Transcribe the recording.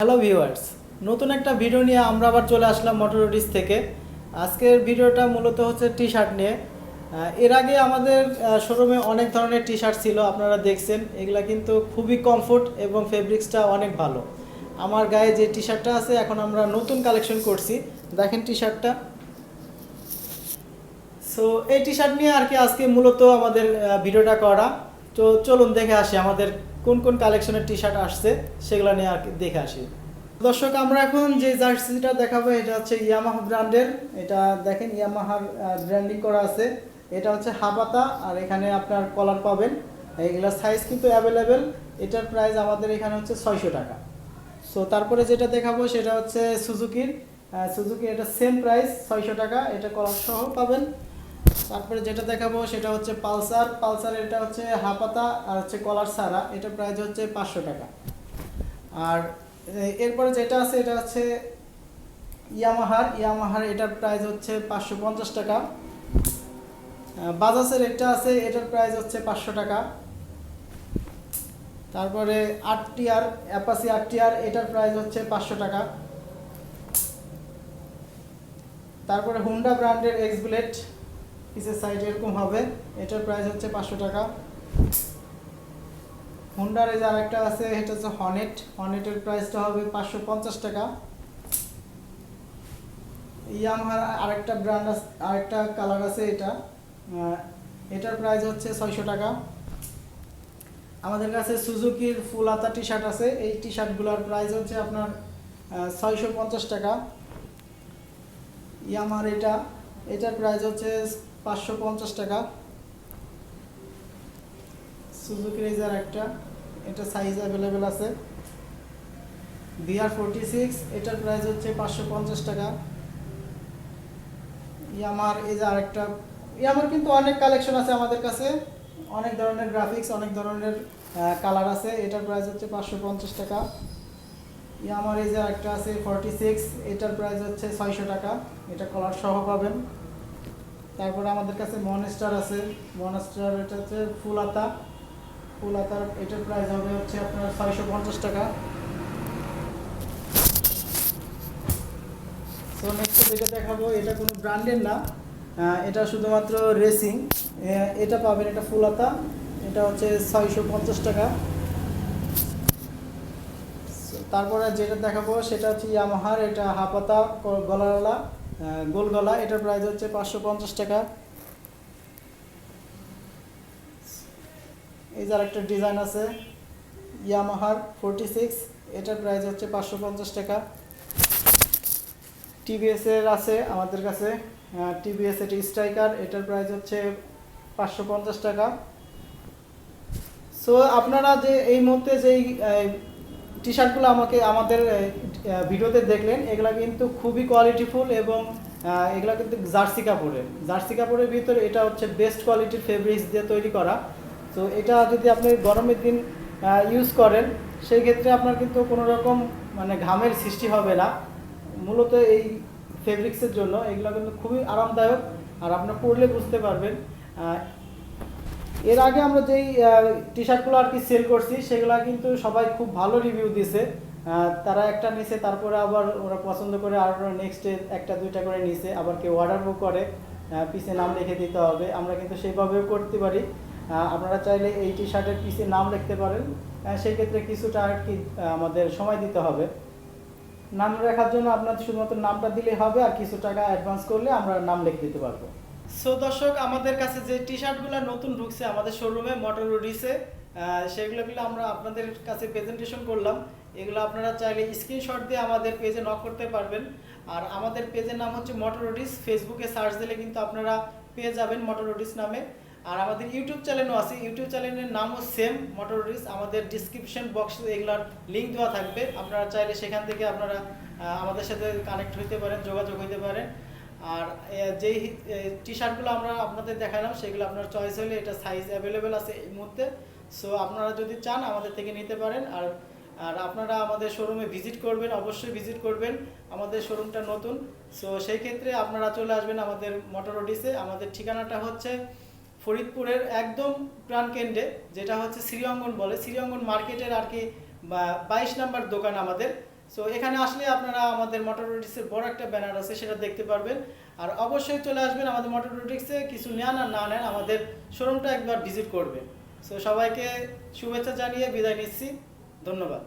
Hello viewers নতুন একটা video নিয়ে আমরা আবার চলে আসলাম মোটরোডিস থেকে। আজকের ভিডিওটা মূলত হচ্ছে টি শার্ট নিয়ে এর আগে আমাদের শোরুমে অনেক ধরনের টি শার্ট ছিল, আপনারা দেখছেন। এগুলা কিন্তু খুবই কমফোর্ট এবং ফেব্রিক্সটা অনেক ভালো। আমার গায়ে যে টি শার্টটা আছে, এখন আমরা নতুন কালেকশন করছি। দেখেন টি। শার্টটা সো এই টি শার্ট নিয়ে আর কি আজকে মূলত আমাদের ভিডিওটা করা। তো চলুন দেখে আসি আমাদের কোন কোন কালেকশনের টি শার্ট আসছে, সেগুলো নিয়ে আর দেখে আসি। দর্শক, আমরা এখন যে জার্সিটা দেখাবো, এটা হচ্ছে ইয়ামাহা ব্র্যান্ডের এটা দেখেন ইয়ামাহার ব্র্যান্ডিং করা আছে। এটা হচ্ছে হাবাতা, আর এখানে আপনার কলার পাবেন। এইগুলোর সাইজ কিন্তু অ্যাভেলেবেল এটার প্রাইস আমাদের এখানে হচ্ছে ছয়শো টাকা। সো তারপরে যেটা দেখাবো, সেটা হচ্ছে সুজুকির সুজুকি এটা সেম প্রাইস ছয়শো টাকা। এটা কলার সহ পাবেন। তারপরে যেটা দেখাবো সেটা হচ্ছে পালসার। পালসার এটা হচ্ছে হাপাতা আর হচ্ছে কলার সারা। এটা প্রাইস হচ্ছে পাঁচশো টাকা। আর এরপরে যেটা আছে এটা হচ্ছে ইয়ামাহার। ইয়ামাহার এটার প্রাইস হচ্ছে পাঁচশো পঞ্চাশ টাকা। বাজাজের একটা আছে, এটার প্রাইস হচ্ছে পাঁচশো টাকা। তারপরে আট টিয়ার অ্যাপাসি আট টিয়ার এটার প্রাইস হচ্ছে পাঁচশো টাকা। তারপরে হুন্ডা ব্র্যান্ডের এক্স বুলেট। পিসের সাইড এরকম হবে, এটার প্রাইস হচ্ছে পাঁচশো টাকা। হুন্ডার এই যে আরেকটা আছে, এটা হচ্ছে হনেট হনেটের প্রাইসটা হবে পাঁচশো পঞ্চাশ টাকা। ইয়ামাহার আরেকটা ব্র্যান্ড আছে আরেকটা কালার আছে এটা। এটার প্রাইস হচ্ছে ছয়শো টাকা। আমাদের কাছে সুজুকির ফুল আতা টি শার্ট আছে। এই টি শার্টগুলোর প্রাইস হচ্ছে আপনার ছয়শো পঞ্চাশ টাকা। ইয়ামার এটা, এটার প্রাইস হচ্ছে পাঁচশো পঞ্চাশ টাকা। সুজুকি রেজার একটা। এটা সাইজ অ্যাভেলেবেল আছে। বিআর ফোরটি সিক্স এটার প্রাইস হচ্ছে পাঁচশো পঞ্চাশ টাকা। ইয়ামার এই যে আরেকটা। ইয়ামার কিন্তু অনেক কালেকশন আছে আমাদের কাছে। অনেক ধরনের গ্রাফিক্স অনেক ধরনের কালার আছে। এটার প্রাইস হচ্ছে পাঁচশো পঞ্চাশ টাকা। ইয়ামার এই যে একটা আছে ফর্টি সিক্স এটার প্রাইস হচ্ছে ছয়শো টাকা। এটা কলার সহ পাবেন। তারপরে আমাদের কাছে মনস্টার আছে। মনস্টার এটা হচ্ছে ফুল আতা ফুল আতার এটার প্রাইস হবে হচ্ছে আপনার ছয়শো পঞ্চাশ টাকা। তো নেক্সট যেটা দেখাবো, এটা কোনো ব্র্যান্ডের না। এটা শুধুমাত্র রেসিং এটা পাবেন এটা ফুল আতা এটা হচ্ছে ছয়শো পঞ্চাশ টাকা। তারপরে যেটা দেখাবো, সেটা হচ্ছে ইয়ামাহার এটা হাপাতা ক- গলাওয়ালা। আহ, গোল গলা এটার প্রাইস হচ্ছে পাঁচশো পঞ্চাশ টাকা। এই যে আরেকটা ডিজাইন আছে ইয়ামাহার ফোরটি সিক্স এটার প্রাইস হচ্ছে পাঁচশো পঞ্চাশ টাকা। টিভিএস এর আছে আমাদের কাছে টিভিএস এটি স্ট্রাইকার এটার প্রাইস হচ্ছে পাঁচশো পঞ্চাশ টাকা। সো আপনারা যে এই মুহূর্তে যেই টি শার্টগুলো আমাকে, আমাদের ভিডিওতে দেখলেন, এগুলো কিন্তু খুবই কোয়ালিটিফুল এবং এগুলো কিন্তু জার্সি কাপড়ের। জার্সি কাপড়ের ভিতরে এটা হচ্ছে বেস্ট কোয়ালিটির ফেব্রিক্স দিয়ে তৈরি করা। তো এটা যদি আপনি গরমের দিন ইউজ করেন, সেই ক্ষেত্রে আপনার কিন্তু কোনো রকম মানে ঘামের সৃষ্টি হবে না। মূলত এই ফেব্রিক্সের জন্য এগুলো কিন্তু খুবই আরামদায়ক। আর আপনার পরলে বুঝতে পারবেন এর আগে আমরা যেই টি শার্টগুলো আর কি সেল করছি সেগুলা কিন্তু সবাই খুব ভালো রিভিউ দিছে। তারা একটা নিছে তারপরে আবার ওরা পছন্দ করে আর নেক্সট একটা দুইটা করে নিছে। আবার কেউ অর্ডার বুক করে পিসে নাম লিখে দিতে হবে। আমরা কিন্তু সেইভাবেও করতে পারি। আপনারা চাইলে এই টি শার্টের পিছে নাম লিখতে পারেন। আহ, সেই ক্ষেত্রে কিছুটা আর কি আমাদের সময় দিতে হবে। নাম রাখার জন্য আপনার শুধুমাত্র নামটা দিলেই হবে আর কিছু টাকা অ্যাডভান্স করলে আমরা নাম লিখে দিতে পারব। সো দর্শক, আমাদের কাছে যে টি শার্টগুলো নতুন ঢুকছে আমাদের শোরুমে মোটর রিসে সেগুলোগুলো আমরা আপনাদের কাছে প্রেজেন্টেশন করলাম। এগুলো আপনারা চাইলে স্ক্রিনশট দিয়ে আমাদের পেজে নক করতে পারবেন। আর আমাদের পেজের নাম হচ্ছে মোটরোডিস ফেসবুকে সার্চ দিলে কিন্তু আপনারা পেয়ে যাবেন মোটরোডিস নামে। আর আমাদের ইউটিউব চ্যানেলও আছে। ইউটিউব চ্যানেলের নামও সেম মোটরোডিস আমাদের ডিসক্রিপশন বক্সে এগুলোর লিঙ্ক দেওয়া থাকবে। আপনারা চাইলে সেখান থেকে আপনারা আমাদের সাথে কানেক্ট হইতে পারেন, যোগাযোগ হইতে পারেন। আর যেই টি শার্টগুলো আমরা আপনাদের দেখালাম, সেগুলো আপনার চয়েস হলে এটা সাইজ অ্যাভেলেবেল আছে এই মুহূর্তে। সো আপনারা যদি চান, আমাদের থেকে নিতে পারেন। আর আর আপনারা আমাদের শোরুমে ভিজিট করবেন, অবশ্যই ভিজিট করবেন। আমাদের শোরুমটা নতুন। সো সেই ক্ষেত্রে আপনারা চলে আসবেন আমাদের মোটর ওডিসে আমাদের ঠিকানাটা হচ্ছে ফরিদপুরের একদম প্রাণকেন্দ্রে, যেটা হচ্ছে শ্রীঅঙ্গন বলে। শ্রীঅঙ্গন মার্কেটের আর কি বাইশ নাম্বার দোকান আমাদের। সো এখানে আসলে আপনারা আমাদের মোটর রোটিক্সের বড় একটা ব্যানার আছে, সেটা দেখতে পারবেন। আর অবশ্যই চলে আসবেন আমাদের মোটর রোটিক্সে কিছু নেন আর না নেন, আমাদের শোরুমটা একবার ভিজিট করবেন। সো সবাইকে শুভেচ্ছা জানিয়ে বিদায় নিচ্ছি। ধন্যবাদ।